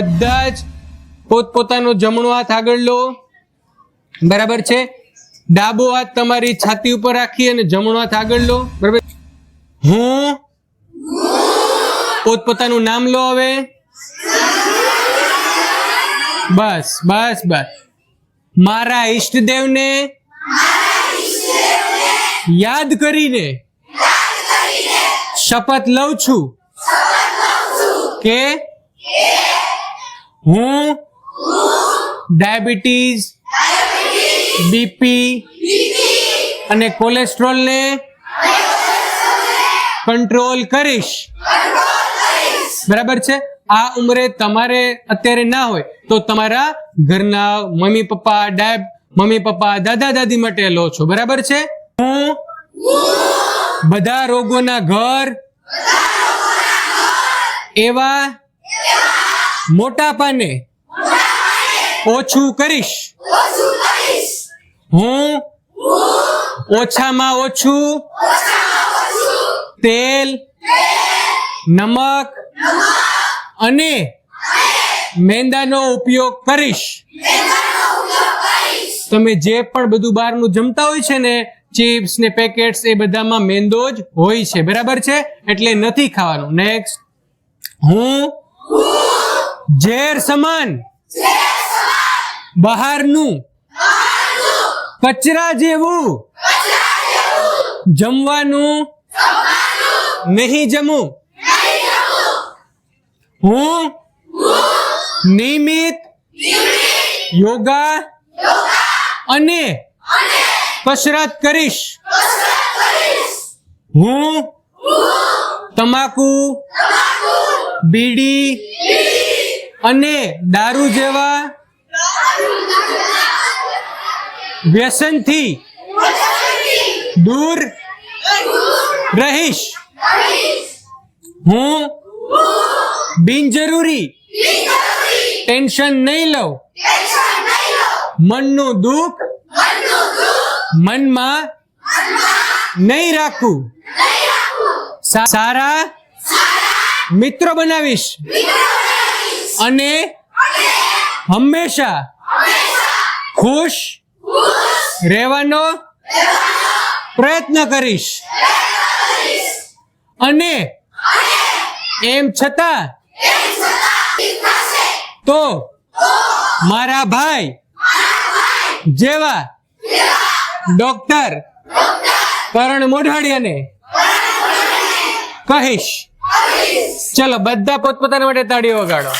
બધા જ પોતપોતાનો જમણો હાથ આગળ લો. બરાબર છે? ડાબો હાથ તમારી છાતી ઉપર રાખી અને જમણો હાથ આગળ લો. બરાબર? હું? પોતપોતાનું નામ લો હવે. બસ બસ બસ. મારા ઈષ્ટદેવને યાદ કરીને શપથ લઉં છું. કે હું? ડાયાબિટીસ બીપી અને કોલેસ્ટ્રોલને કંટ્રોલ કરીશ. બરાબર છે? આ ઉંમરે તમારે અત્યારે ના હોય તો તમારા ઘરના મમ્મી પપ્પા, ડાયબ, મમ્મી પપ્પા, દાદા, દાદી માટે લો છો. બરાબર છે? હું? બધા રોગોના ઘર? એવા મોટાપાને ઓછું કરીશ. હું ઓછામાં ઓછું તેલ, નમક અને મેંદાનો ઉપયોગ કરીશ. તમે જે પણ બધું બહારનું જમતા હોય છે ને, ચિપ્સ ને પેકેટ્સ એ બધામાં મેંદો જ હોય છે. બરાબર છે? એટલે નથી ખાવાનું. નેક્સ્ટ હું ઝેર સમાન. બહારનું. કચરા જેવું. જમવાનું. નહીં જમું. હું. નિયમિત. યોગા. અને કસરત કરીશ. હું. તમાકુ. બીડી. અને દારૂ જેવા વ્યસનથી દૂર રહીશ. હું બિનજરૂરી ટેન્શન નહીં લઉં. મનનું દુઃખ મનમાં નહીં રાખું. સારા મિત્રો બનાવીશ. અને હંમેશા ખુશ રહેવાનો પ્રયત્ન કરીશ. અને એમ છતાં તો મારા ભાઈ જેવા ડોક્ટર કરણ મોઢાડિયાને કહીશ. ચલો બધા પોતપોતાના માટે તાળીઓ વગાડો.